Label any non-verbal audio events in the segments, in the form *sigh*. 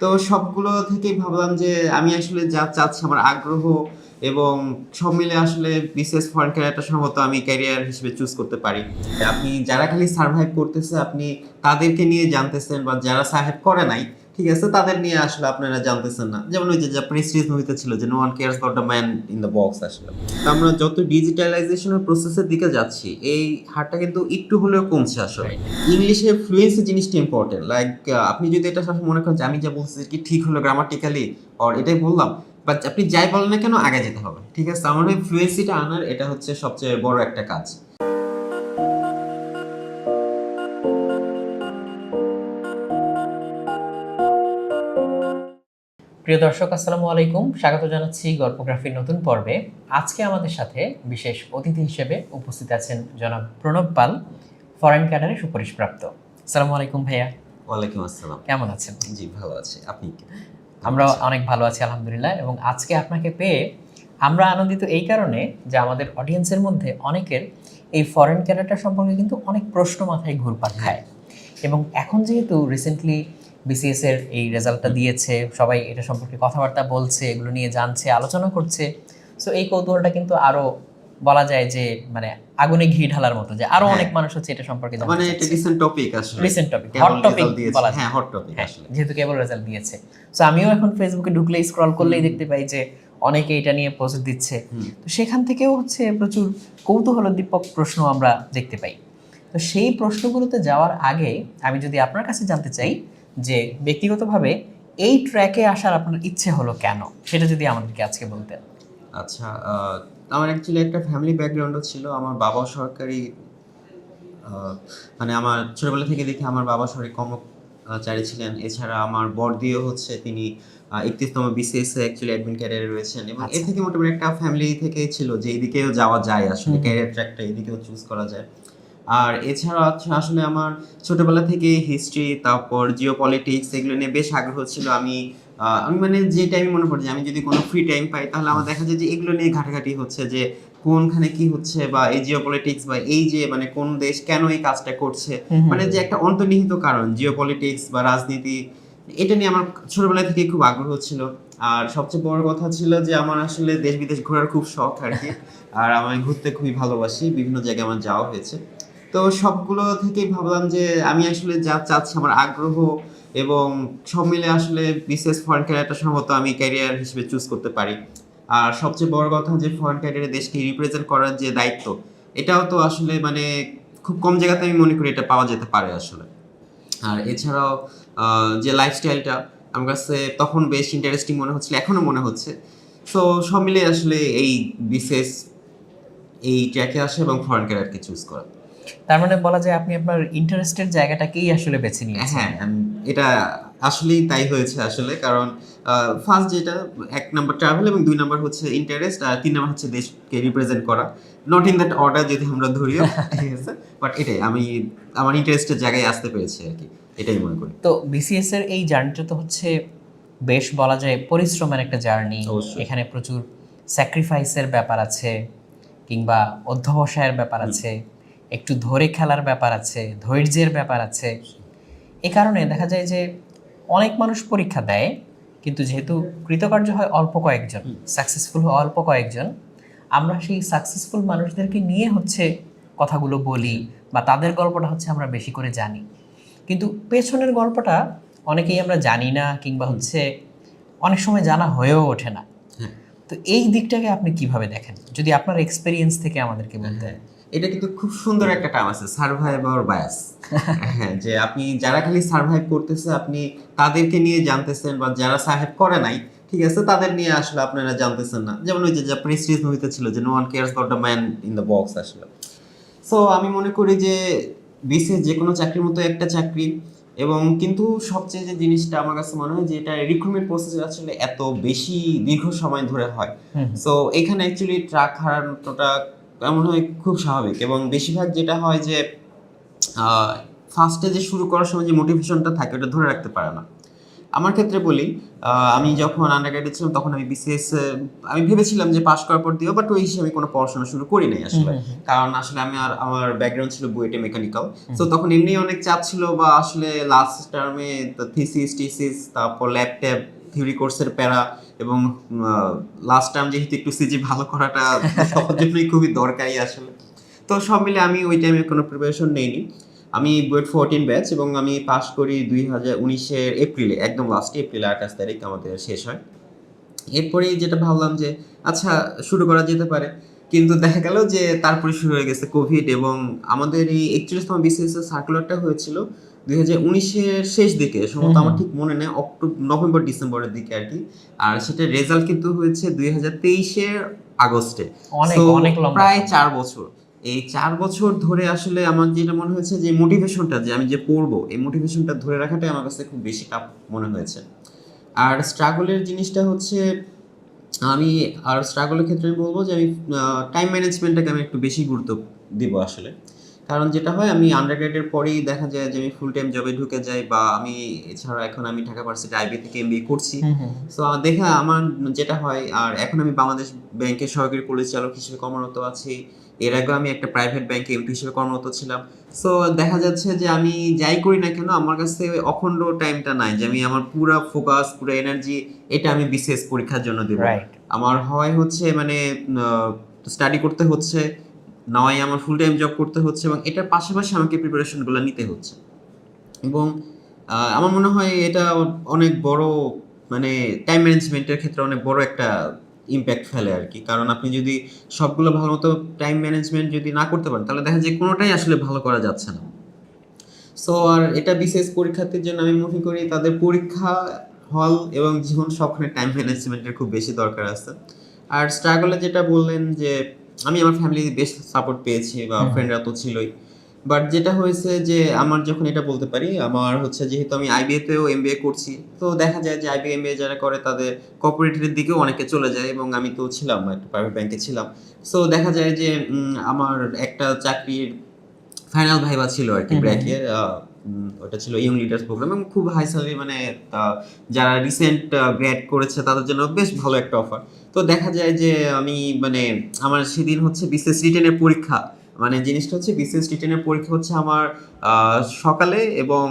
তো সবগুলো থেকেই ভাবলাম যে আমি আসলে যা চাচ্ছি, আমার আগ্রহ এবং সব মিলে আসলে বিশেষ ফরেন ক্যারিয়ারটা সম্ভবত আমি ক্যারিয়ার হিসেবে চুজ করতে পারি। আপনি যারা খালি সার্ভাইভ করতেছে, আপনি তাদেরকে নিয়ে জানতেছেন বা যারা সার্ভাইভ করে নাই ঠিক আছে তাদের নিয়ে আসলে আপনারা জানতেছেন না। যেমন ওই যে জাপানিজ সিরিজ মুভিতে ছিল যে no one cares about the man in the box আসলে। আমরা যত ডিজিটালাইজেশনের প্রসেসের দিকে যাচ্ছি এই হারটা কিন্তু একটু হলেও কমছে আসলে। ইংলিশে ফ্লুয়েন্সি জিনিসটা ইম্পর্টেন্ট লাইক আপনি যদি এটা সবসময় মনে করেন যে আমি যা বলছি কি ঠিক হলো গ্রামাটিক্যালি আর এটাই বললাম বাট আপনি যাই বলেন না কেন আগে যেতে হবে। ঠিক আছে আমার ওই ফ্লুয়েন্সিটা আনার এটা হচ্ছে সবচেয়ে বড় একটা কাজ। প্রিয় দর্শক আসসালামু আলাইকুম। স্বাগত জানাচ্ছি গল্পগ্রাফির নতুন পর্বে। আজকে আমাদের সাথে বিশেষ অতিথি হিসেবে উপস্থিত আছেন জনাব প্রণব পাল ফরেন ক্যাডারে সুপারিশপ্রাপ্ত। আসসালামু আলাইকুম ভাইয়া। ওয়ালাইকুম আসসালাম। কেমন আছেন? জি ভালো আছি। আপনি আমরা অনেক ভালো আছি আলহামদুলিল্লাহ। এবং আজকে আপনাকে পেয়ে আমরা আনন্দিত এই কারণে যে আমাদের অডিয়েন্সের মধ্যে অনেকের এই ফরেন ক্যাডারটা সম্পর্কে কিন্তু অনেক প্রশ্ন মাথায় ঘুরপাক খায়। এবং এখন যেহেতু রিসেন্টলি বিসিএস এর এই রেজাল্টটা দিয়েছে সবাই এটা সম্পর্কে কথাবার্তা বলছে এগুলো নিয়ে জানছে আলোচনা করছে। সো এই কৌতূহলটা কিন্তু আরও বলা যায় যে মানে আগুনে ঘি ঢালার মতো যে আরও হ্যাঁ। অনেক মানুষ হচ্ছে এটা সম্পর্কে মানে এটা রিসেন্ট টপিক আসলে। রিসেন্ট টপিক হট টপিক বলা যায়। হ্যাঁ হট টপিক হ্যাঁ, আসলে। যেহেতু কেবল রেজাল্ট দিয়েছে। সো আমিও এখন ফেসবুকে ঢুকলে স্ক্রল করলেই দেখতে পাই যে অনেকে এটা নিয়ে পোস্ট দিচ্ছে। তো সেখান থেকেও হচ্ছে প্রচুর কৌতূহল কৌতূহলোদ্দীপক প্রশ্ন আমরা দেখতে পাই। তো সেই প্রশ্নগুলোতে যাওয়ার আগে আমি যদি আপনার কাছে জানতে চাই যে ব্যক্তিগতভাবে এই ট্র্যাকে আসার আপনার ইচ্ছে হলো কেন? সেটা যদি আমাদেরকে আজকে বলতেন। আচ্ছা আমার অ্যাকচুয়ালি একটা ফ্যামিলি ব্যাকগ্রাউন্ডও ছিল। আমার বাবা সরকারি মানে আমার ছোটবেলা থেকে দেখি আমার বাবা সরকারি কর্মচারী ছিলেন। এছাড়া আমার বড়দিও হচ্ছে তিনি একত্রিশতম বিসিএস অ্যাকচুয়ালি অ্যাডমিন ক্যারিয়ারে রয়েছেন এবং এ আচ্ছা। থেকে মোটামুটি একটা ফ্যামিলি থেকে ছিল যে এইদিকেও যাওয়া যায়। আসলে ক্যারিয়ার ট্র্যাকটা এদিকেও চুজ করা যায়। আর এছাড়া হচ্ছে আসলে আমার ছোটবেলা থেকে হিস্ট্রি তারপর জিও পলিটিক্স এগুলো নিয়ে বেশ আগ্রহ ছিল। আমি আমি মানে যে টাইমে মনে পড়ে যে আমি যদি কোনো ফ্রি টাইম পাই তাহলে আমার দেখা যায় যে এগুলো নিয়ে ঘাটাঘাটি হচ্ছে যে কোনখানে কি হচ্ছে বা এই জিও পলিটিক্স বা এই যে মানে কোন দেশ কেন এই কাজটা করছে। মানে যে একটা অন্তর্নিহিত কারণ জিও পলিটিক্স বা রাজনীতি এটা নিয়ে আমার ছোটবেলা থেকে খুব আগ্রহ ছিল। আর সবচেয়ে বড় কথা ছিল যে আমার আসলে দেশ বিদেশ ঘোরার খুব শখ আর কি। আর আমি ঘুরতে খুবই ভালোবাসি বিভিন্ন জায়গায় আমার যাওয়া হয়েছে। তো সবগুলো থেকেই ভাবলাম যে আমি আসলে যা চাচ্ছি, আমার আগ্রহ এবং সব মিলে আসলে বিশেষ ফরেন ক্যারিয়ারটা সম্ভবত আমি ক্যারিয়ার হিসেবে চুজ করতে পারি। আর সবচেয়ে বড় কথা যে ফরেন ক্যারিয়ারে দেশকে রিপ্রেজেন্ট করার যে দায়িত্ব, এটাও তো আসলে মানে খুব কম জায়গাতে আমি মনে করি এটা পাওয়া যেতে পারে আসলে। আর এছাড়াও যে লাইফস্টাইলটা আমার কাছে তখন বেশ ইন্টারেস্টিং মনে হচ্ছিল এখনও মনে হচ্ছে। সো সব মিলে আসলে এই বিশেষ এই ট্র্যাকে আসে এবং ফরেন ক্যারিয়ারকে চুজ করা। তার মানে বলা যায় আপনি আপনার ইন্টারেস্টের জায়গাটাকেই আসলে বেছে নিয়েছেন। হ্যাঁ এটা আসলেই তাই হয়েছে আসলে কারণ ফার্স্ট যেটা এক নাম্বার ট্রাভেল এবং দুই নাম্বার হচ্ছে ইন্টারেস্ট আর তিন নাম্বার হচ্ছে দেশকে রিপ্রেজেন্ট করা। নট ইন দ্যাট অর্ডার যদি আমরা ধরি *laughs* ঠিক আছে? বাট এটাই আমি আমার ইন্টারেস্টের জায়গায় আসতে পেরেছি আর কি এটাই মনে করি। তো বিসিএস এর এই জার্নিটা তো হচ্ছে বেশ বলা যায় পরিশ্রমের একটা জার্নি এখানে প্রচুর স্যাক্রিফাইসের ব্যাপার আছে কিংবা অধ্যবসায়ের ব্যাপার আছে। একটু ধরে খেলার ব্যাপার আছে ধৈর্যের ব্যাপার আছে। এ কারণে দেখা যায় যে অনেক মানুষ পরীক্ষা দেয় কিন্তু যেহেতু কৃতকার্য হয় অল্প কয়েকজন সাকসেসফুল হয় অল্প কয়েকজন আমরা সেই সাকসেসফুল মানুষদেরকে নিয়ে হচ্ছে কথাগুলো বলি বা তাদের গল্পটা হচ্ছে আমরা বেশি করে জানি। কিন্তু পেছনের গল্পটা অনেকেই আমরা জানি না কিংবা হচ্ছে অনেক সময় জানা হয়েও ওঠে না। হ্যাঁ। তো এই দিকটাকে আপনি কীভাবে দেখেন? যদি আপনার এক্সপিরিয়েন্স থেকে আমাদেরকে বলতেন। এটা কিন্তু খুব সুন্দর একটা টার্ম আছে সার্ভাইভ আর বায়াস হ্যাঁ যে আপনি যারা খালি সার্ভাইভ করতেছে আপনি তাদেরকে নিয়ে জানতেছেন বা যারা সার্ভাইভ করে নাই ঠিক আছে তাদের নিয়ে আসলে আপনারা জানতেছেন না। যেমন ওই যে জাপানিজ সিরিজ মুভিতে ছিল যে no one cares about the man in the box আসলে। সো আমি মনে করি যে বিসিএস যে কোনো চাকরির মতো একটা চাকরি। এবং কিন্তু সবচেয়ে যে জিনিসটা আমার কাছে মনে হয় যে এটা রিক্রুটমেন্ট প্রসেস আসলে এত বেশি দীর্ঘ সময় ধরে হয়। সো এখানে অ্যাকচুয়ালি ট্রাক হারানোটা এমন হয় খুব স্বাভাবিক। এবং বেশিরভাগ যেটা হয় যে ফার্স্টে যে শুরু করার সময় যে মোটিভেশনটা থাকে ওটা ধরে রাখতে পারে না। আমার ক্ষেত্রে বলি আমি যখন আন্ডারগ্রেডে ছিলাম তখন আমি বিসিএস আমি ভেবেছিলাম যে পাশ করার পর দিও বাট ওই হিসেবে আমি কোনো পড়াশোনা শুরু করি নাই আসলে। কারণ আসলে আমি আর আমার ব্যাকগ্রাউন্ড ছিল বুয়েটে মেকানিক্যাল তো তখন এমনি অনেক চাপ ছিল বা আসলে লাস্ট টার্মে থিসিস টিসিস তারপর ল্যাব ট্যাব থিওরি কোর্সের প্যারা এবং লাস্ট টাইম যেহেতু একটু সিজি ভালো করাটা সবার জন্যই খুবই দরকারি আসলে। তো সব মিলে আমি ওই টাইমে কোনো প্রিপারেশন নেইনি। আমি বুয়েট ফোরটিন ব্যাচ এবং আমি পাশ করি দুই হাজার উনিশের এপ্রিলে একদম লাস্ট এপ্রিল আঠাশ তারিখ আমাদের শেষ হয়। এরপরেই যেটা ভাবলাম যে আচ্ছা শুরু করা যেতে পারে। কিন্তু দেখা গেল যে, তারপরে শুরু হয়ে গেছে কোভিড এবং আমাদের এই একচল্লিশতম বিসিএস সার্কুলারটা হয়েছিল দুই হাজার উনিশের শেষ দিকে সম্ভবত আমার ঠিক মনে নেই অক্টোবর নভেম্বর ডিসেম্বরের দিকে আর কি। আর সেটার রেজাল্ট কিন্তু হয়েছে দুই হাজার তেইশের আগস্টে। প্রায় চার বছর। এই চার বছর ধরে আসলে আমার যেটা মনে হয়েছে যে মোটিভেশনটা যে আমি যে পড়ব এই মোটিভেশনটা ধরে রাখাটাই আমার কাছে খুব বেশি টাফ মনে হয়েছে। আর স্ট্রাগলের জিনিসটা হচ্ছে আমি আর স্ট্রাগলের ক্ষেত্রে আমি বলব যে আমি টাইম ম্যানেজমেন্টটাকে আমি একটু বেশি গুরুত্ব দিব আসলে। কারণ যেটা হয় আমি আন্ডারগ্রেডের পরেই দেখা যায় যে আমি ফুল টাইম জবে ঢুকে যাই বা আমি এছাড়া এখন আমি ঢাকা ভার্সিটি আইবি থেকে এমবিএ করছি। সো দেখা আমার যেটা হয় আর এখন আমি বাংলাদেশ ব্যাংকের সহকারী পরিচালক হিসেবে কর্মরত আছি। এর আগে আমি একটা প্রাইভেট ব্যাংকে এমপি হিসেবে কর্মরত ছিলাম। সো দেখা যাচ্ছে যে আমি যাই করি না কেন আমার কাছে অখণ্ড টাইমটা নাই যে আমি আমার পুরো ফোকাস পুরো এনার্জি এটা আমি বিশেষ পরীক্ষার জন্য দেবো। আমার হয় হচ্ছে মানে স্টাডি করতে হচ্ছে। নয় আমার ফুল টাইম জব করতে হচ্ছে এবং এটার পাশাপাশি আমাকে প্রিপারেশনগুলো নিতে হচ্ছে। এবং আমার মনে হয় এটা অনেক বড় মানে টাইম ম্যানেজমেন্টের ক্ষেত্রে অনেক বড় একটা ইম্প্যাক্ট ফেলে আর কি। কারণ আপনি যদি সবগুলো ভালো মতো টাইম ম্যানেজমেন্ট যদি না করতে পারেন, তাহলে দেখা যায় কোনোটাই আসলে ভালো করা যাচ্ছে না। সো আর এটা বিশেষ পরীক্ষার্থীর জন্য আমি মনে করি তাদের পরীক্ষা হল এবং জীবন সবখানে টাইম ম্যানেজমেন্টের খুব বেশি দরকার আছে। আর স্ট্রাগলে যেটা বললেন যে আমি আমার ফ্যামিলি বেশ সাপোর্ট পেয়েছি বা। ফ্রেন্ডরা তো ছিলই বাট যেটা হয়েছে যে আমার যখন এটা বলতে পারি আমার হচ্ছে যেহেতু আমি আইবিএ তেও এমবিএ করছি তো দেখা যায় যে আইবিএ এমবিএ যারা করে তাদের কর্পোরেটের দিকেও অনেকে চলে যায় এবং আমি তো ছিলাম একটা প্রাইভেট ব্যাংকে ছিলাম সো দেখা যায় যে আমার একটা চাকরির ফাইনাল ভাইবা ছিল আর কি। ব্র্যাকের ওটা ছিল ইয়ং লিডার্স প্রোগ্রাম এবং খুব হাই স্যালারি মানে যারা রিসেন্ট গ্র্যাড করেছে তাদের জন্য বেশ ভালো একটা অফার তো দেখা যায় যে আমি মানে আমার সেদিন হচ্ছে বিসিএস রিটেনের পরীক্ষা মানে জিনিসটা হচ্ছে বিসিএস রিটেনের পরীক্ষা হচ্ছে আমার সকালে এবং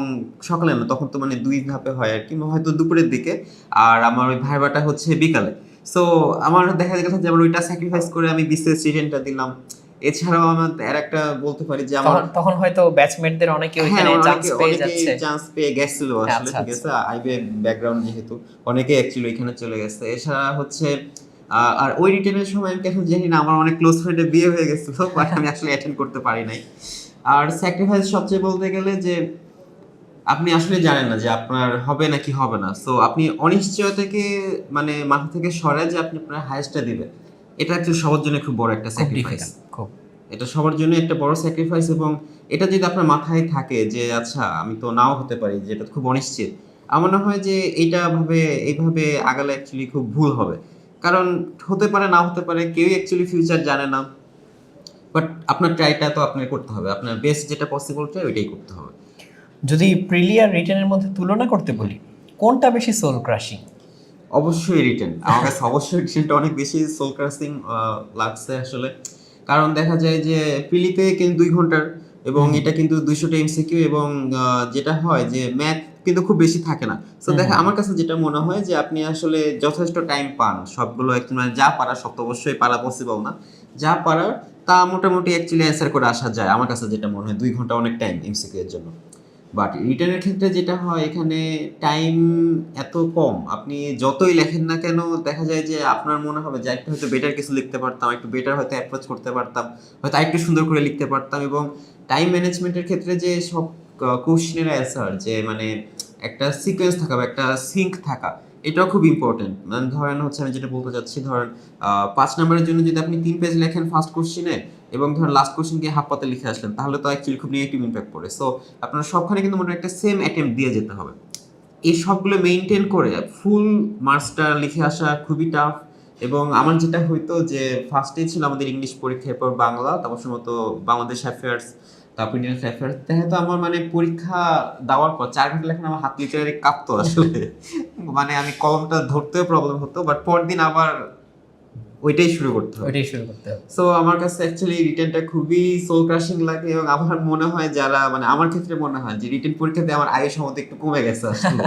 সকালে না, তখন তো মানে দুই ধাপে হয় আর কি হয়তো দুপুরের দিকে আর আমার ওই ভাইবাটা হচ্ছে বিকালে। সো আমার দেখা গেছে যে আমার ওইটা স্যাক্রিফাইস করে আমি বিসিএস রিটেনটা দিলাম। এছাড়াও আমার আর একটা বলতে পারি যে আমার তখন হয়তো ব্যাচমেটদের অনেকে ওইখানে চান্স পেয়ে যাচ্ছে। চান্স পেয়ে গেছিল আসলে আচ্ছা, ঠিক আছে? আইবে ব্যাকগ্রাউন্ড যেহেতু অনেকে অ্যাকচুয়ালি চলে গেছে। এছাড়া হচ্ছে আর ওই রিটেনের সময় আমি এখন জানি না আমার অনেক ক্লোজ ফ্রেন্ডের বিয়ে হয়ে গেছিল বাট আমি *laughs* আসলে অ্যাটেন্ড করতে পারি নাই। আর স্যাক্রিফাইস সবচেয়ে বলতে গেলে যে আপনি আসলে জানেন না যে আপনার হবে নাকি হবে না। সো আপনি অনিশ্চয়তাকে মানে মাথা থেকে সরায় যে আপনি আপনার হায়েস্টটা দিবেন। এটা অ্যাকচুয়ালি সবার জন্য খুব বড় একটা স্যাক্রিফাইস এটা সবার জন্য একটা বড় স্যাক্রিফাইস এবং এটা যদি আপনার মাথায় থাকে যে আচ্ছা আমি তো নাও হতে পারি যে এটা খুব অনিশ্চিত। আমার মনে হয় যে এইটা ভাবে এইভাবে আগালে অ্যাকচুয়ালি খুব ভুল হবে। কারণ হতে পারে না হতে পারে কেউই অ্যাকচুয়ালি ফিউচার জানে না। বাট আপনার ট্রাইটা তো আপনার করতে হবে। আপনার বেস্ট যেটা পসিবল ট্রাই ওইটাই করতে হবে। যদি প্রিলিয়ার রিটেনের মধ্যে তুলনা করতে বলি কোনটা বেশি সোল ক্রাশিং অবশ্যই রিটেন আমার কাছে অবশ্যই রিটেনটা অনেক বেশি সোল ক্রাসিং লাগছে আসলে। কারণ দেখা যায় যে পিলিতে কিন্তু দুই ঘণ্টার এবং এটা কিন্তু দুইশোটা এমসিকিউ এবং যেটা হয় যে ম্যাথ কিন্তু খুব বেশি থাকে না। তো দেখা আমার কাছে যেটা মনে হয় যে আপনি আসলে যথেষ্ট টাইম পান। সবগুলো একটু মানে যা পারা সব তো অবশ্যই পারা পসিবল না। যা পারার তা মোটামুটি অ্যাকচুয়ালি অ্যান্সার করে আসা যায়। আমার কাছে যেটা মনে হয় দুই ঘণ্টা অনেক টাইম এমসিকিউ এর জন্য। বাট রিটার্নের ক্ষেত্রে যেটা হয়, এখানে টাইম এত কম। আপনি যতই লেখেন না কেন, দেখা যায় যে আপনার মনে হবে যে একটু হয়তো বেটার কিছু লিখতে পারতাম একটু বেটার হয়তো অ্যাপ্রোচ করতে পারতাম, হয়তো একটু সুন্দর করে লিখতে পারতাম এবং টাইম ম্যানেজমেন্টের ক্ষেত্রে যে সব কোশ্চেনের অ্যান্সার যে মানে একটা সিকোয়েন্স থাকা বা একটা সিঙ্ক থাকা, এটাও খুব ইম্পর্টেন্ট মানে ধরেন হচ্ছে আমি যেটা বলতে চাচ্ছি, ধরেন পাঁচ নম্বরের জন্য যদি আপনি তিন পেজ লেখেন ফার্স্ট কোশ্চেনে এবং ধরেন লাস্ট কোশ্চেন গিয়ে হাফ পাতে লিখে আসলেন, তাহলে তো অ্যাকচুয়ালি খুব নেগেটিভ ইম্প্যাক্ট পড়ে। সো আপনার সবখানে কিন্তু মনে একটা সেম অ্যাটেম্প দিয়ে যেতে হবে। এই সবগুলো মেনটেন করে ফুল মার্কসটা লিখে আসা খুবই টাফ এবং আমার যেটা হইতো যে ফার্স্টে ছিল আমাদের ইংলিশ পরীক্ষার এরপর বাংলা, তারপর সম্ভবত বাংলাদেশ অ্যাফেয়ার্স তারপর ইন্ডিয়ান অ্যাফেয়ার্স দেখা তো আমার মানে পরীক্ষা দেওয়ার পর চার ঘণ্টা লেখা আমার হাত লিটারে কাঁপতো আসলে। মানে আমি কলমটা ধরতেও প্রবলেম হতো বাট পরদিন আবার ওইটাই শুরু করতে হবে ওইটাই শুরু করতে হবে। সো আমার কাছে অ্যাকচুয়ালি রিটেনটা খুবই সোল ক্রাশিং লাগে এবং আমার মনে হয় যারা মানে আমার ক্ষেত্রে মনে হয় যে রিটেন পরীক্ষাতে আমার আয়ের সমতে একটু কমে গেছে আসলে।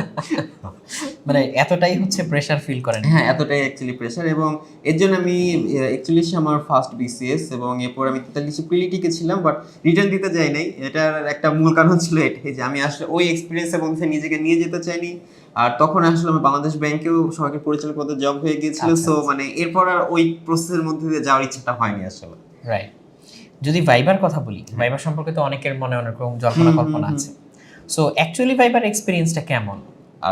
*laughs* মানে এতটাই হচ্ছে প্রেসার ফিল করেন। হ্যাঁ এতটাই অ্যাকচুয়ালি প্রেশার এবং এর জন্য আমি অ্যাকচুয়ালি আমার ফার্স্ট বিসিএস এবং এরপর আমি তেতাল্লিশ প্রিলিটিকে ছিলাম বাট রিটার্ন দিতে যাই নাই। এটার একটা মূল কারণ ছিল এটাই যে আমি আসলে ওই এক্সপিরিয়েন্সের মধ্যে নিজেকে নিয়ে যেতে চাইনি। আর তখন আসলে আমার বাংলাদেশ ব্যাংকেও সরকারি পরিচালক পদে জব হয়ে গিয়েছিল আচ্ছা, সো মানে এরপর আর ওই প্রসেসের মধ্যে দিয়ে যাওয়ার ইচ্ছাটা হয়নি আসলে। রাইট যদি ভাইবার কথা বলি ভাইবার সম্পর্কে তো অনেকের মনে অনেক রকম জল্পনা কল্পনা আছে। সো অ্যাকচুয়ালি ভাইবার এক্সপিরিয়েন্সটা কেমন?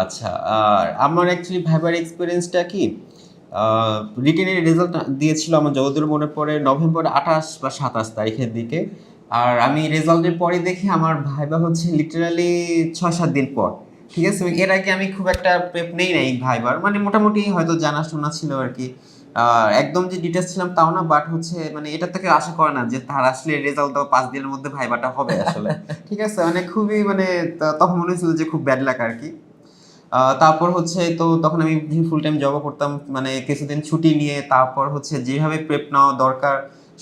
আচ্ছা আর আমার অ্যাকচুয়ালি ভাইবার এক্সপিরিয়েন্সটা কি? রিটেনের রেজাল্ট দিয়েছিল আমার যতদূর মনে পড়ে নভেম্বর আঠাশ বা সাতাশ তারিখের দিকে। আর আমি রেজাল্টের পরে দেখি আমার ভাইবা হচ্ছে লিটারালি ছয় সাত দিন পর। ঠিক আছে এর আগে আমি খুব একটা প্রেপ নেই নাই ভাইবার। মানে মোটামুটি হয়তো জানাশোনা ছিল আর কি। একদম যে ডিটেলস ছিলাম তাও না বাট হচ্ছে মানে এটা থেকে আশা করে না যে তার আসলে রেজাল্ট দেওয়া পাঁচ দিনের মধ্যে ভাইবাটা হবে আসলে। *laughs* ঠিক আছে মানে খুবই মানে তখন মনে হয়েছিল যে খুব ব্যাড লাক আর কি। তারপর হচ্ছে তো তখন আমি ফুল টাইম জবও করতাম মানে কিছুদিন ছুটি নিয়ে তারপর হচ্ছে যেভাবে প্রেপ নেওয়া দরকার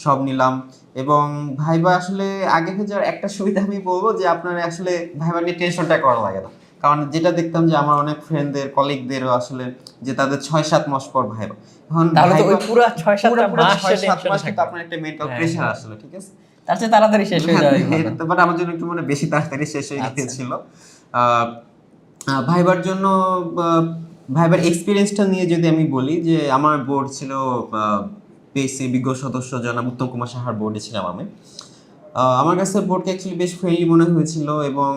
সব নিলাম। এবং ভাইবা আসলে আগে যাওয়ার একটা সুবিধা আমি বলব যে আপনার আসলে ভাইবা নিয়ে টেনশনটা করা লাগে না। কারণ যেটা দেখতাম যে আমার অনেক ফ্রেন্ডদের কলিগদেরও আসলে যে তাদের ছয় সাত মাস পর ভাইবা। এখন তাহলে তো ওই পুরো ছয় সাত মাস ছয় সাত মাস কিন্তু আপনার একটা মেন্টাল হ্যাঁ, প্রেশার হ্যাঁ। আসলে ঠিক আছে? তার চেয়ে তাড়াতাড়ি শেষ হয়ে বাট আমার জন্য একটু মানে বেশি তাড়াতাড়ি শেষ হয়ে আচ্ছা। গিয়েছিল। ভাইবার জন্য ভাইবার এক্সপিরিয়েন্সটা নিয়ে যদি আমি বলি যে আমার বোর্ড ছিল পেসি বিজ্ঞ সদস্য জনাব উত্তম কুমার সাহার বোর্ডে ছিলাম আমি। আমার কাছে বোর্ডকে অ্যাকচুয়ালি বেশ ফ্রেন্ডলি মনে হয়েছিল এবং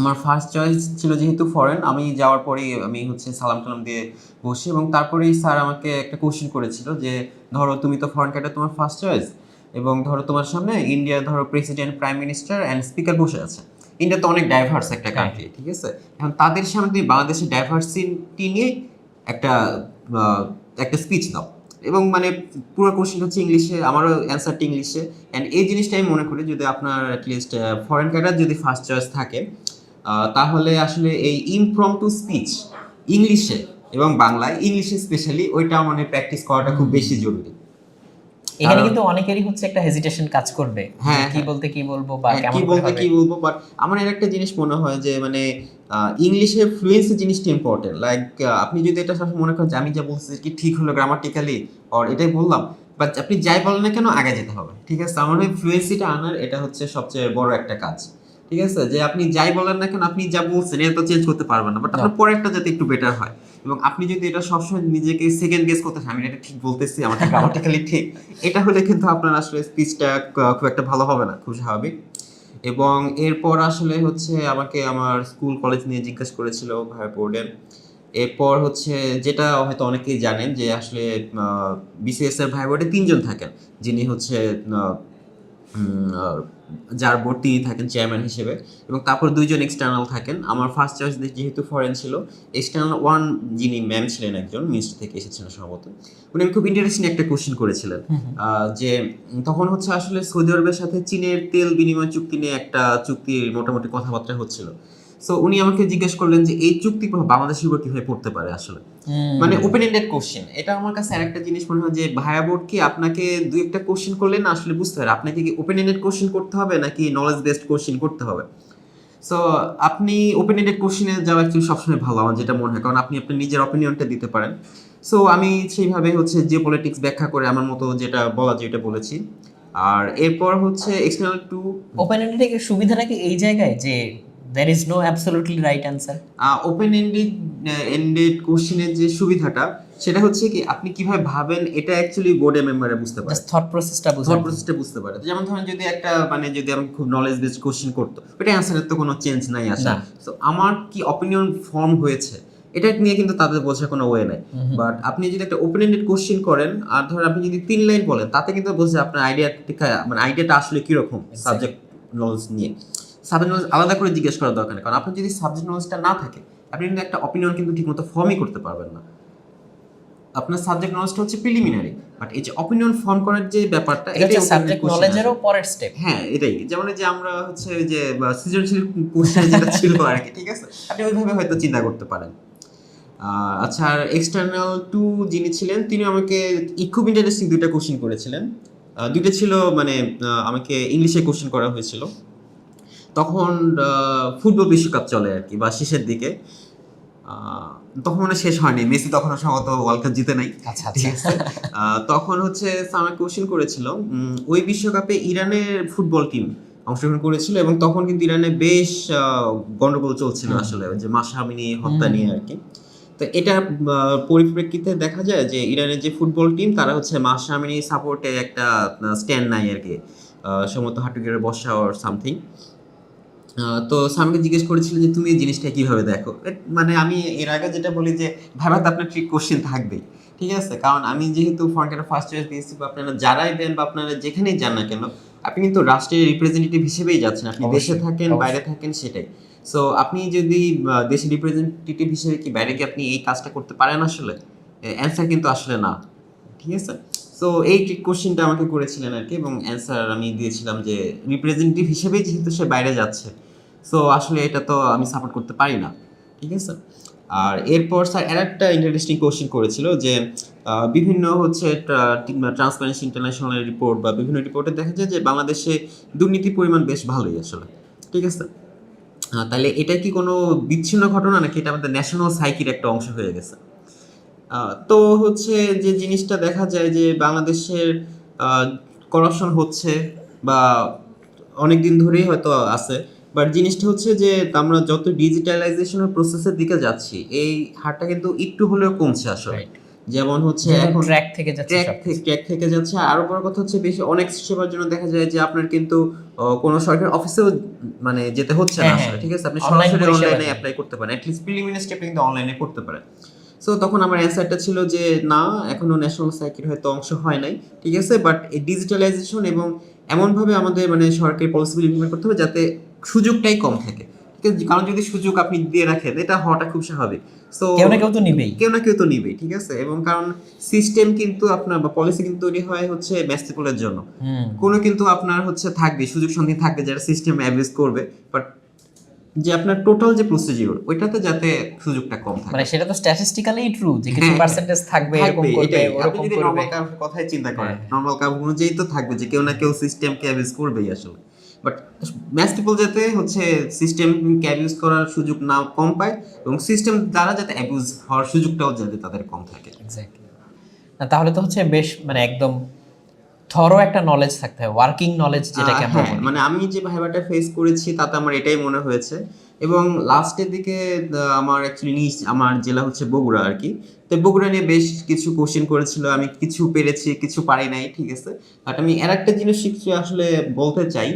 আমার ফার্স্ট চয়েস ছিল যেহেতু ফরেন আমি যাওয়ার পরেই আমি হচ্ছে সালাম টালাম দিয়ে বসি এবং তারপরেই স্যার আমাকে একটা কোশ্চেন করেছিল যে ধরো তুমি তো ফরেন ক্যাডার তোমার ফার্স্ট চয়েস এবং ধরো তোমার সামনে ইন্ডিয়া ধরো president prime minister and speaker বসে আছে। ইন্ডিয়া তো অনেক ডাইভার্স একটা কান্ট্রি ঠিক আছে? এখন তাদের সামনে তুমি বাংলাদেশের ডাইভার্সিটি নিয়ে একটা একটা স্পিচ দাও এবং মানে পুরো কোশ্চেন হচ্ছে ইংলিশে আমারও অ্যান্সারটা ইংলিশে অ্যান্ড এই জিনিসটা আমি মনে করি যদি আপনার অ্যাটলিস্ট ফরেন ক্যাডার যদি ফার্স্ট চয়েস থাকে তাহলে আসলে এই ইমপ্রম টু স্পিচ ইংলিশে এবং বাংলায় ইংলিশে স্পেশালি ওইটা মানে প্র্যাকটিস করাটা খুব বেশি জরুরি। এখানে কিন্তু অনেকেরই হচ্ছে একটা হেজিটেশন কাজ করবে হ্যাঁ, কি হ্যাঁ। বলতে কি বলব বা হ্যাঁ, কেমন কি বলতে কি বলব বাট আমার এর একটা জিনিস মনে হয় যে মানে ইংলিশে ফ্লুয়েন্সি জিনিসটা ইম্পর্টেন্ট লাইক আপনি যদি এটা সবসময় মনে করেন যে আমি যা বলছি কি ঠিক হলো গ্রামাটিক্যালি আর এটাই বললাম বাট আপনি যাই বলেন না কেন আগে যেতে হবে। ঠিক আছে? আমার ফ্লুয়েন্সিটা আনার এটা হচ্ছে সবচেয়ে বড় একটা কাজ। ঠিক আছে? যে আপনি যাই বলেন না কেন আপনি যা বলছেন এটা তো চেঞ্জ করতে পারবেন না। বাট আপনার পরেরটা যাতে একটু বেটার হয়। এবং আপনি যদি এটা সবসময় নিজেকে সেকেন্ড গেস করতে আমি এটা ঠিক বলতেছি আমার গ্রামাটিক্যালি ঠিক এটা হলে কিন্তু আপনার আসলে স্পিচটা খুব একটা ভালো হবে না খুব স্বাভাবিক। এবং এরপর আসলে হচ্ছে আমাকে আমার স্কুল কলেজ নিয়ে জিজ্ঞেস করেছিল ভাই বোর্ডে এরপর হচ্ছে যেটা হয়তো অনেকেই জানেন যে আসলে বিসিএস এর ভাই বোর্ডে তিনজন থাকেন। যিনি হচ্ছে যার বোর্ড তিনি থাকেন চেয়ারম্যান হিসেবে এবং তারপর দুইজন এক্সটার্নাল থাকেন। আমার ফার্স্ট চয়েস যেহেতু ফরেন ছিল এক্সটার্নাল ওয়ান যিনি ম্যাম ছিলেন একজন মিনিস্ট্রি থেকে এসেছেন সম্ভবত। উনি আমি খুব ইন্টারেস্টিং একটা কোশ্চেন করেছিলেন। যে তখন হচ্ছে আসলে সৌদি আরবের সাথে চীনের তেল বিনিময় চুক্তি নিয়ে একটা চুক্তির মোটামুটি কথাবার্তা হচ্ছিল। সো উনি আমাকে জিজ্ঞেস করলেন যে এই চুক্তি বাংলাদেশের উপর কীভাবে পড়তে পারে আসলে? মানে ওপেন এন্ডেড কোশ্চেন এটা আমার কাছে আরেকটা জিনিস মনে হয় যে ভায়া বোর্ড কি আপনাকে দুই একটা কোশ্চেন করলে না আসলে বুঝতে হবে আপনাকে কি ওপেন এন্ডেড কোশ্চেন করতে হবে নাকি নলেজ বেসড কোশ্চেন করতে হবে? সো আপনি ওপেন এন্ডেড কোশ্চেনে যাওয়া অ্যাকচুয়ালি সবসময় ভালো আমার যেটা মনে হয়। কারণ আপনি আপনার নিজের অপিনিয়নটা দিতে পারেন। সো আমি সেইভাবে হচ্ছে যে পলিটিক্স ব্যাখ্যা করে আমার মতো যেটা বলা যেটা বলেছি। আর এরপর হচ্ছে এক্সটার্নাল টু ওপেন এন্ডেড সুবিধাটা কি এই জায়গায় যে there is no absolutely right answer open ended ended কোশ্চেনের যে সুবিধাটা সেটা হচ্ছে কি আপনি কীভাবে ভাবেন এটা অ্যাকচুয়ালি বোর্ডের মেম্বারে বুঝতে পারে। থট প্রসেসটা বুঝতে থট প্রসেসটা বুঝতে পারে। যেমন ধরেন যদি একটা মানে যদি আমি খুব নলেজ বেসড কোশ্চেন করতো ওটা অ্যান্সারের তো কোনো চেঞ্জ নাই আসলে। না। তো আমার কি অপিনিয়ন ফর্ম হয়েছে এটা নিয়ে কিন্তু তাদের বোঝার কোনো ওয়ে নাই। বাট আপনি যদি একটা ওপেন এন্ডেড কোশ্চেন করেন আর ধরেন আপনি যদি তিন লাইন বলেন তাতে কিন্তু বোঝে আপনার আইডিয়া মানে আইডিয়াটা আসলে কীরকম সাবজেক্ট নলেজ নিয়ে। সাবজেক্ট নলেজ আলাদা করে জিজ্ঞেস করার দরকার নেই। কারণ আপনার যদি সাবজেক্ট নলেজটা না থাকে আপনি কিন্তু একটা অপিনিয়ন কিন্তু ঠিকমতো ফর্মই করতে পারবেন না। আপনার সাবজেক্ট নলেজটা হচ্ছে প্রিলিমিনারি বাট এই যে অপিনিয়ন ফর্ম করার যে ব্যাপারটা এটা হচ্ছে সাবজেক্ট নলেজেরও পরের স্টেপ হ্যাঁ এটাই। যেমন যে আমরা হচ্ছে ওই যে সৃজনশীল কোশ্চেন যেটা ছিল আর কি ঠিক আছে? আপনি ওইভাবে হয়তো চিন্তা করতে পারেন। আচ্ছা আর এক্সটার্নাল টু যিনি ছিলেন তিনি আমাকে খুব ইন্টারেস্টিং দুইটা কোশ্চেন করেছিলেন। দুইটা ছিল মানে আমাকে ইংলিশে কোশ্চেন করা হয়েছিল। তখন ফুটবল বিশ্বকাপ চলে আর কি বা শেষের দিকে। তখন মানে শেষ হয়নি। মেসি তখন সম্ভবত ওয়ার্ল্ড কাপ জিতে নাই। আচ্ছা ঠিক আচ্ছা। আছে? তখন হচ্ছে আমাকে কোশ্চেন করেছিল ওই বিশ্বকাপে ইরানের ফুটবল টিম অংশগ্রহণ করেছিল এবং তখন কিন্তু ইরানে বেশ গন্ডগোল চলছিল আসলে যে মাসামিনি হত্যা নিয়ে আর কি। তো এটা পরিপ্রেক্ষিতে দেখা যায় যে ইরানের যে ফুটবল টিম তারা হচ্ছে মাসামিনি সাপোর্টে একটা স্ট্যান্ড নাই আর কি। সম্ভবত হাটুগের বসা ওর সামথিং তো স্বামীকে জিজ্ঞেস করেছিল যে তুমি এই জিনিসটা কীভাবে দেখো? মানে আমি এর আগে যেটা বলি যে ভাবাতে আপনার ট্রিক কোশ্চেন থাকবেই। ঠিক আছে? কারণ আমি যেহেতু ফ্রন্টের ফার্স্ট চয়েস দিয়েছি বা আপনারা যারাই দেন বা আপনারা যেখানেই যান না কেন আপনি কিন্তু রাষ্ট্রের রিপ্রেজেন্টেটিভ হিসেবেই যাচ্ছেন। আপনি দেশে থাকেন বাইরে থাকেন সেটাই। সো আপনি যদি দেশের রিপ্রেজেন্টেটিভ হিসেবে কি বাইরে কি আপনি এই কাজটা করতে পারেন আসলে? অ্যান্সার কিন্তু আসলে না। ঠিক আছে? সো এই কোশ্চেনটা আমাকে করেছিলেন আর কি এবং অ্যান্সার আমি দিয়েছিলাম যে রিপ্রেজেন্টেটিভ হিসেবেই যেহেতু সে বাইরে যাচ্ছে সো আসলে এটা তো আমি সাপোর্ট করতে পারি না, ঠিক আছে? আর এরপর স্যার আর একটা ইন্টারেস্টিং কোশ্চেন করেছিল যে বিভিন্ন হচ্ছে ট্রান্সপারেন্সি ইন্টারন্যাশনাল রিপোর্ট বা বিভিন্ন রিপোর্টে দেখা যায় যে বাংলাদেশে দুর্নীতির পরিমাণ বেশ ভালোই আসলে, ঠিক আছে? তাহলে এটা কি কোনো বিচ্ছিন্ন ঘটনা নাকি এটা আমাদের ন্যাশনাল সাইকির একটা অংশ হয়ে গেছে? তো হচ্ছে যে জিনিসটা দেখা যায় যে বাংলাদেশের করাপশন হচ্ছে বা অনেক দিন ধরেই হয়তো আছে বাট জিনিসটা হচ্ছে যে আমরা যত ডিজিটালাইজেশনের প্রসেসের দিকে যাচ্ছি এই হারটা কিন্তু একটু হলেও কমছে আসলে। যেমন হচ্ছে এখন ট্র্যাক থেকে যাচ্ছে ট্র্যাক থেকে যাচ্ছে। আরও বড় কথা হচ্ছে বেশি অনেক সেবার জন্য দেখা যায় যে আপনার কিন্তু কোনো সরকারি অফিসেও মানে যেতে হচ্ছে না হ্যাঁ, হ্যাঁ। ঠিক আছে? আপনি সরাসরি অনলাইনে অ্যাপ্লাই করতে পারেন। অ্যাটলিস্ট প্রিলিমিনারি স্টেপ কিন্তু অনলাইনে করতে পারেন। সো তখন আমার অ্যান্সারটা ছিল যে না এখনও ন্যাশনাল সাইকেল হয়তো অংশ হয় নাই। ঠিক আছে? বাট এই ডিজিটালাইজেশন এবং এমনভাবে আমাদের মানে সরকারি পলিসিগুলো ইমপ্লিমেন্ট করতে হবে যাতে সুযোগটাই কম থাকে। ঠিক আছে? কারণ যদি সুযোগ আপনি দিয়ে রাখেন এটা হওয়াটা খুব স্বাভাবিক। সো কেউ না কেউ তো নিবেই। কেউ না কেউ তো নিবেই ঠিক আছে? এবং কারণ সিস্টেম কিন্তু আপনার বা পলিসি কিন্তু তৈরি হয় হচ্ছে ম্যাস্টিপুলের জন্য। কোনো কিন্তু আপনার হচ্ছে থাকবে সুযোগ সন্ধি থাকবে যারা সিস্টেম অ্যাবিউজ করবে। বাট যে আপনার টোটাল যে প্রসিডিওর ওইটাতে যাতে সুযোগটা কম থাকে। মানে সেটা তো স্ট্যাটিস্টিক্যালি ট্রু যে কিছু হ্যাঁ, পার্সেন্টেজ থাকবে এরকম করবে ওরকম যদি করবে। নর্মাল কারোর কথাই চিন্তা করেন হ্যাঁ। নর্মাল কারোর অনুযায়ী তো থাকবে যে কেউ না কেউ সিস্টেমকে অ্যাবিউজ করবেই আসলে। বাট ম্যাস্টিপল যাতে হচ্ছে সিস্টেমকে অ্যাবিউজ করার সুযোগ না কম পায় এবং সিস্টেম দ্বারা যাতে অ্যাবিউজ হওয়ার সুযোগটাও যাতে তাদের কম থাকে। এক্স্যাক্টলি না তাহলে তো হচ্ছে বেশ মানে একদম থরো একটা নলেজ থাকতে হবে ওয়ার্কিং নলেজ যেটাকে আমরা হ্যাঁ বলি। মানে আমি যে ভাইবাটা ফেস করেছি তাতে আমার এটাই মনে হয়েছে। এবং লাস্টের দিকে আমার অ্যাকচুয়ালি নিজ আমার জেলা হচ্ছে বগুড়া আর কি তো বগুড়া নিয়ে বেশ কিছু কোশ্চেন করেছিল আমি কিছু পেরেছি কিছু পারি নাই ঠিক আছে? বাট আমি আর একটা জিনিস শিখছি আসলে বলতে চাই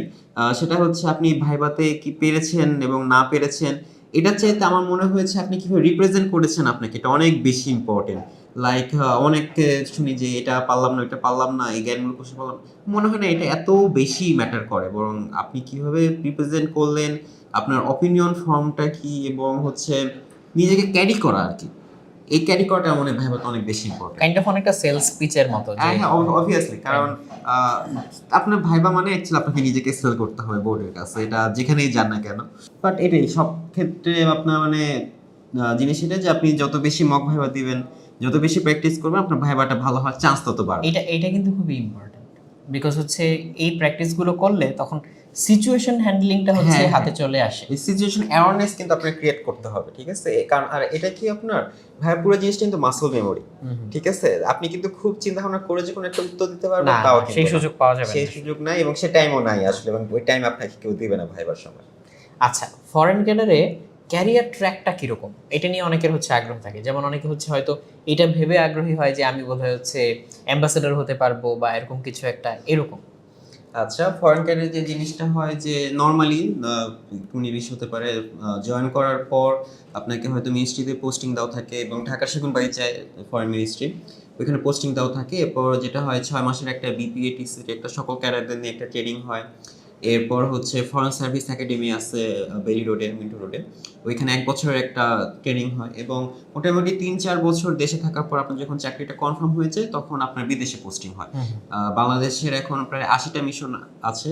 সেটা হচ্ছে আপনি ভাইবাতে কি পেরেছেন এবং না পেরেছেন এটা চাইতে আমার মনে হয়েছে আপনি কীভাবে রিপ্রেজেন্ট করেছেন আপনাকে এটা অনেক বেশি ইম্পর্টেন্ট লাইক অনেককে শুনি যে এটা পারলাম না এটা পারলাম না এই জ্ঞানগুলো কোশ্চেন পারলাম মনে হয় না এটা এত বেশি ম্যাটার করে বরং আপনি কীভাবে রিপ্রেজেন্ট করলেন আপনার অপিনিয়ন ফর্মটা কি এবং হচ্ছে নিজেকে ক্যারি করা আর কি। এই ক্যারি করাটা মনে হয় অনেক বেশি ইম্পর্টেন্ট কাইন্ড অফ অনেকটা সেলস পিচের মতো যে হ্যাঁ অবভিয়াসলি কারণ আহ, আপনার ভাইবা মানে অ্যাকচুয়ালি আপনাকে নিজেকে সেল করতে হবে বোর্ডের কাছে এটা যেখানেই যান না কেন। বাট এটাই সব ক্ষেত্রে আপনার মানে জিনিস এটা যে আপনি যত বেশি মক ভাইবা দিবেন যত বেশি প্র্যাকটিস করবেন আপনার ভাইবাটা ভালো হওয়ার চান্স তত বাড়বে। এটা এটা কিন্তু খুবই ইম্পর্টেন্ট বিকজ হচ্ছে এই প্র্যাকটিসগুলো করলে তখন সিচুয়েশন হ্যান্ডলিংটা হচ্ছে হ্যাঁ, হাতে চলে আসে। এই সিচুয়েশন অ্যাওয়ারনেস কিন্তু আপনার ক্রিয়েট করতে হবে ঠিক আছে? কারণ আর এটা কি আপনার? ভাইয়া পুরো জিনিসটা কিন্তু মাসল মেমোরি ঠিক আছে? আপনি কিন্তু খুব চিন্তা ভাবনা করে যে কোনো একটা উত্তর দিতে পারবেন তাও সেই সুযোগ পাওয়া যাবে সেই সুযোগ নাই এবং সে টাইমও নাই আসলে এবং ওই টাইম আপনাকে কেউ দিবে না ভাইবার সময়। আচ্ছা ফরেন ক্যাডারে ক্যারিয়ার ট্র্যাকটা কীরকম? এটা নিয়ে অনেকের হচ্ছে আগ্রহ থাকে। যেমন অনেকে হচ্ছে হয়তো এটা ভেবে আগ্রহী হয় যে আমি বোধহয় হচ্ছে অ্যাম্বাসেডর হতে পারব বা এরকম কিছু একটা, এরকম। আচ্ছা ফরেন ক্যাডারে যে জিনিসটা হয় যে নর্মালি পুনিবিশ হতে পারে জয়েন করার পর আপনাকে হয়তো মিনিস্ট্রিতে পোস্টিং দেওয়া থাকে এবং ঢাকা সেগুন বাড়ি চায় ফরেন মিনিস্ট্রি ওইখানে পোস্টিং দেওয়া থাকে। এরপর যেটা হয়, ছয় মাসের একটা বিপিএটিসির একটা সকল ক্যাডারদের নিয়ে একটা ট্রেনিং হয়। এরপর হচ্ছে ফরেন সার্ভিস একাডেমি আছে বেলি রোডে মিন্টু রোডে ওইখানে এক বছরের একটা ট্রেনিং হয় এবং মোটামুটি তিন চার বছর দেশে থাকার পর আপনার যখন চাকরিটা কনফার্ম হয়েছে তখন আপনার বিদেশে পোস্টিং হয়। বাংলাদেশের এখন প্রায় আশিটা মিশন আছে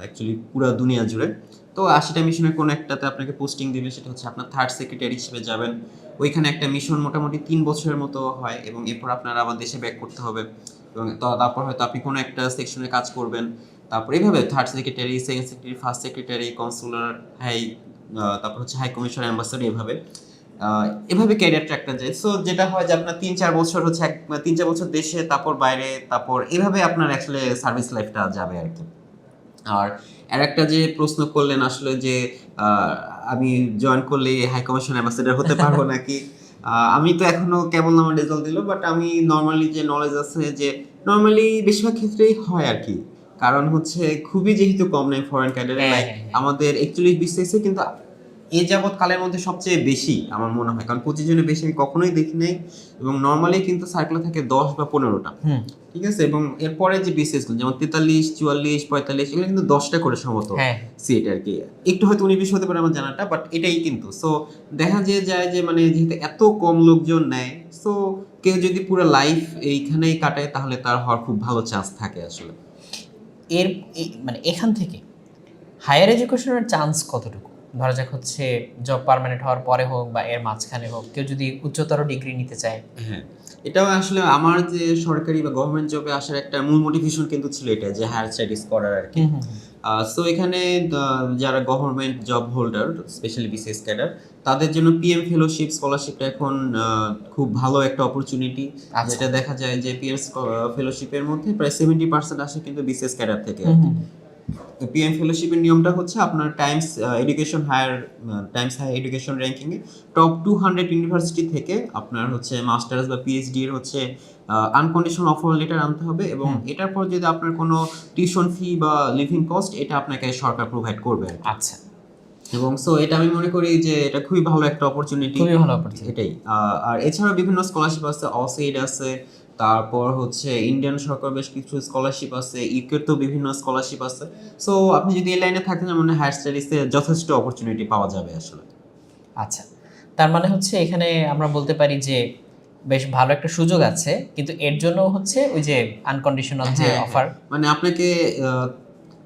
অ্যাকচুয়ালি পুরো দুনিয়া জুড়ে। তো আশিটা মিশনের কোনো একটাতে আপনাকে পোস্টিং দিবে সেটা হচ্ছে আপনার থার্ড সেক্রেটারি হিসেবে যাবেন। ওইখানে একটা মিশন মোটামুটি তিন বছরের মতো হয় এবং এরপর আপনার আবার দেশে ব্যাক করতে হবে। এবং তারপর হয়তো আপনি কোনো একটা সেকশনে কাজ করবেন। তারপর এইভাবে third secretary second secretary first secretary consular high তারপর হচ্ছে হাই কমিশনার অ্যাম্বাসাডার এভাবে এভাবে ক্যারিয়ার ট্র্যাকটা যায়। সো যেটা হয় যে আপনার তিন চার বছর হচ্ছে এক তিন চার বছর দেশে তারপর বাইরে তারপর এভাবে আপনার আসলে সার্ভিস লাইফটা যাবে আর কি। আর আর একটা যে প্রশ্ন করলেন আসলে যে আমি জয়েন করলে হাই কমিশন অ্যাম্বাসেডার হতে পারব *laughs* নাকি? আমি তো এখনও কেবল আমার রেজাল্ট দিল বাট আমি নর্মালি যে নলেজ আছে যে নর্মালি বেশিরভাগ ক্ষেত্রেই হয় আর কি। কারণ হচ্ছে খুবই যেহেতু কম নেই ফরেন ক্যাডারে হ্যাঁ, হ্যাঁ, হ্যাঁ। আমাদের একচল্লিশ বিসিএসে কিন্তু এ যাবৎ কালের মধ্যে সবচেয়ে বেশি আমার মনে হয়। কারণ পঁচিশ জনের বেশি আমি কখনোই দেখি নাই এবং নর্মালি কিন্তু সার্কেলে থাকে দশ বা পনেরোটা। ঠিক আছে? এবং এরপরে যে বিসিএসগুলো যেমন তেতাল্লিশ চুয়াল্লিশ পঁয়তাল্লিশ এগুলো কিন্তু দশটা করে সম্ভবত হ্যাঁ। সিট আর কি। একটু হয়তো উনি বেশি হতে পারে আমার জানাটা বাট এটাই কিন্তু। সো দেখা যে যায় যে মানে যেহেতু এত কম লোকজন নেয় সো কেউ যদি পুরো লাইফ এইখানেই কাটায় তাহলে তার হওয়ার খুব ভালো চান্স থাকে আসলে। এর মানে এখান থেকে হায়ার এডুকেশনের চান্স কতটুকু? ধরা যাক হচ্ছে জব পারমানেন্ট হওয়ার পরে হোক বা এর মাঝখানে হোক কেউ যদি উচ্চতর ডিগ্রি নিতে চায়। হ্যাঁ এটাও আসলে আমার যে সরকারি বা গভর্নমেন্ট জবে আসার একটা মূল মোটিভেশন কিন্তু ছিল এটা যে হায়ার স্টাডিজ করার আর কি। সো এখানে যারা government job holder specially BCS cadre তাদের জন্য পিএম ফেলোশিপ স্কলারশিপটা এখন খুব ভালো একটা অপরচুনিটি আচ্ছা। যেটা দেখা যায় যে পিএম ফেলোশিপের মধ্যে প্রায় সেভেন্টি পার্সেন্ট আসে কিন্তু বিসিএস ক্যাডার থেকে হুম, পিএম ফেলোশিপের নিয়মটা হচ্ছে আপনার Times education higher Times higher education র্যাঙ্কিংয়ে টপ টু হান্ড্রেড ইউনিভার্সিটি থেকে আপনার হচ্ছে মাস্টার্স বা পিএইচডি এর হচ্ছে আনকন্ডিশনাল অফার লেটার আনতে হবে এবং এটার পর যদি আপনার কোনো টিউশন ফি বা লিভিং কস্ট এটা আপনাকে সরকার প্রোভাইড করবে আচ্ছা। এবং সো এটা আমি মনে করি যে এটা খুবই ভালো একটা অপরচুনিটি খুবই ভালো opportunity। এটাই। আর এছাড়া বিভিন্ন স্কলারশিপ আছে অসেড আছে তারপর হচ্ছে ইন্ডিয়ান সরকার বেশ কিছু স্কলারশিপ আছে ইউকের তো বিভিন্ন স্কলারশিপ আছে। সো আপনি যদি এই লাইনে থাকেন মানে হায়ার স্টাডিজে যথেষ্ট অপরচুনিটি পাওয়া যাবে আসলে। আচ্ছা। তার মানে হচ্ছে এখানে আমরা বলতে পারি যে বেশ ভালো একটা সুযোগ আছে কিন্তু এর জন্য হচ্ছে ওই যে আনকন্ডিশনাল যে হ্যাঁ, অফার মানে আপনাকে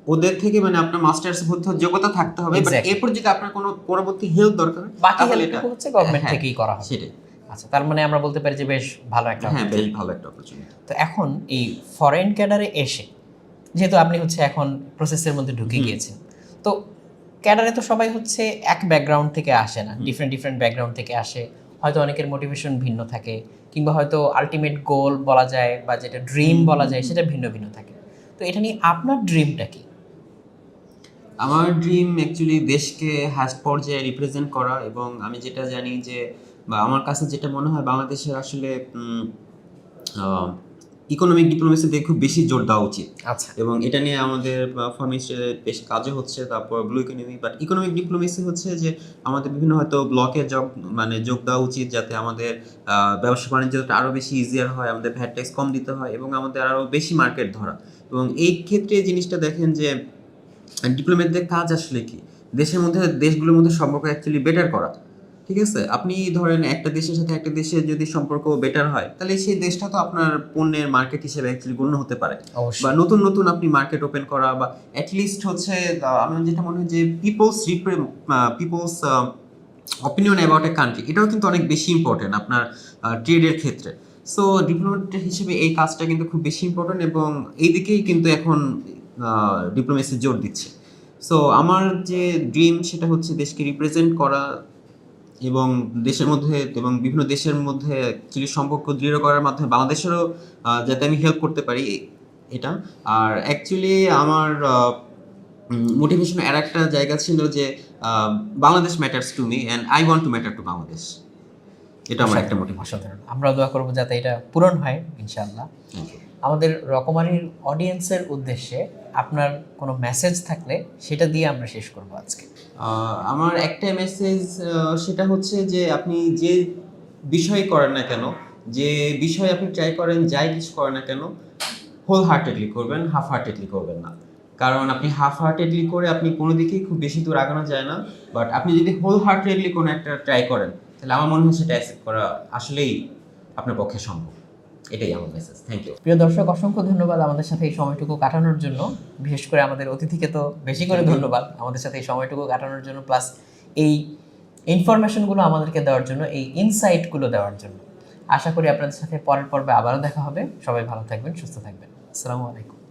ওদের থেকে মানে আপনার মাস্টার্স ভর্তি যোগ্যতা থাকতে হবে বাট এরপর যদি আপনার কোনো পরবর্তী হেল্প দরকার বাকি হচ্ছে গভর্নমেন্ট হ্যাঁ, থেকেই করা সেটাই। আচ্ছা তার মানে আমরা বলতে পারি যে বেশ ভালো একটা হ্যাঁ বেশ ভালো একটা অপরচুনিটি তো এখন এই ফরেন ক্যাডারে এসে যেহেতু আপনি হচ্ছে এখন প্রসেসের মধ্যে ঢুকে গিয়েছেন তো ক্যাডারে তো সবাই হচ্ছে এক ব্যাকগ্রাউন্ড থেকে আসে না ডিফারেন্ট ডিফারেন্ট ব্যাকগ্রাউন্ড থেকে আসে। হয়তো অনেকের মোটিভেশন ভিন্ন থাকে কিংবা হয়তো আলটিমেট গোল বলা যায় বা যেটা ড্রিম বলা যায় সেটা ভিন্ন ভিন্ন থাকে। তো এটা নিয়ে আপনার ড্রিমটা কি? আমার ড্রিম অ্যাকচুয়ালি দেশকে হাস্ট পর্যায়ে রিপ্রেজেন্ট করা এবং আমি যেটা জানি যে বা আমার কাছে যেটা মনে হয় বাংলাদেশের আসলে ইকোনমিক ডিপ্লোমেসি দিয়ে খুব বেশি জোর দেওয়া উচিত। আচ্ছা। এবং এটা নিয়ে আমাদের ফার্মিস্টে বেশ কাজও হচ্ছে তারপর blue economy but economic diplomacy হচ্ছে যে আমাদের বিভিন্ন হয়তো ব্লকে যোগ মানে যোগ দেওয়া উচিত যাতে আমাদের ব্যবসা বাণিজ্যটা আরও বেশি ইজিয়ার হয় আমাদের ভ্যাট ট্যাক্স কম দিতে হয় এবং আমাদের আরও বেশি মার্কেট ধরা। এবং এই ক্ষেত্রে জিনিসটা দেখেন যে ডিপ্লোমেটদের কাজ আসলে কি? দেশের মধ্যে দেশগুলোর মধ্যে সম্পর্ক অ্যাকচুয়ালি বেটার করা। ঠিক আছে? আপনি ধরেন একটা দেশের সাথে একটা দেশের যদি সম্পর্ক বেটার হয় তাহলে সেই দেশটা তো আপনার পণ্যের মার্কেট হিসেবে অ্যাকচুয়ালি গণ্য হতে পারে। বা নতুন নতুন আপনি মার্কেট ওপেন করা বা অ্যাটলিস্ট হচ্ছে আমার যেটা মনে হয় যে people's people's opinion about a country এটাও কিন্তু অনেক বেশি ইম্পর্টেন্ট আপনার ট্রেডের ক্ষেত্রে। সো ডিপ্লোমেট হিসেবে এই কাজটা কিন্তু খুব বেশি ইম্পর্টেন্ট এবং এই দিকেই কিন্তু এখন ডিপ্লোমেসি জোর দিচ্ছে। সো আমার যে ড্রিম সেটা হচ্ছে দেশকে রিপ্রেজেন্ট করা এবং দেশের মধ্যে এবং বিভিন্ন দেশের মধ্যে অ্যাকচুয়ালি সম্পর্ক দৃঢ় করার মাধ্যমে বাংলাদেশেরও যাতে আমি হেল্প করতে পারি এটা। আর অ্যাকচুয়ালি আমার মোটিভেশন আর একটা জায়গা ছিল যে Bangladesh matters to me and I want to matter to Bangladesh. এটা আমার একটা মোটিভেশন আমরা দোয়া করব যাতে এটা পূরণ হয় ইনশাআল্লাহ। আমাদের রকমারির অডিয়েন্সের উদ্দেশ্যে আপনার কোনো মেসেজ থাকলে সেটা দিয়ে আমরা শেষ করব আজকে। আমার একটা মেসেজ সেটা হচ্ছে যে আপনি যে বিষয় করেন না কেন, যে বিষয় আপনি ট্রাই করেন, যাই কিছু করেন না কেন হোল হার্টেডলি করবেন হাফ হার্টেডলি করবেন না। কারণ আপনি হাফ হার্টেডলি করে আপনি কোনো দিকেই খুব বেশি দূর আগানো যায় না বাট আপনি যদি হোল হার্টেডলি কোনো একটা ট্রাই করেন, তাহলে আমার মনে হয় সেটা অ্যাকসেপ্ট করা আসলেই আপনার পক্ষে সম্ভব। এটাই আমার মেসেজ থ্যাংক ইউ প্রিয় দর্শক অসংখ্য ধন্যবাদ আমাদের সাথে এই সময়টুকু কাটানোর জন্য। বিশেষ করে আমাদের অতিথিকে তো বেশি করে ধন্যবাদ। আমাদের সাথে এই সময়টুকু কাটানোর জন্য প্লাস এই ইনফরমেশনগুলো আমাদেরকে দেওয়ার জন্য এই ইনসাইটগুলো দেওয়ার জন্য। আশা করি আপনাদের সাথে পরের পর্বে আবারও দেখা হবে। সবাই ভালো থাকবেন সুস্থ থাকবেন। আসসালামু আলাইকুম।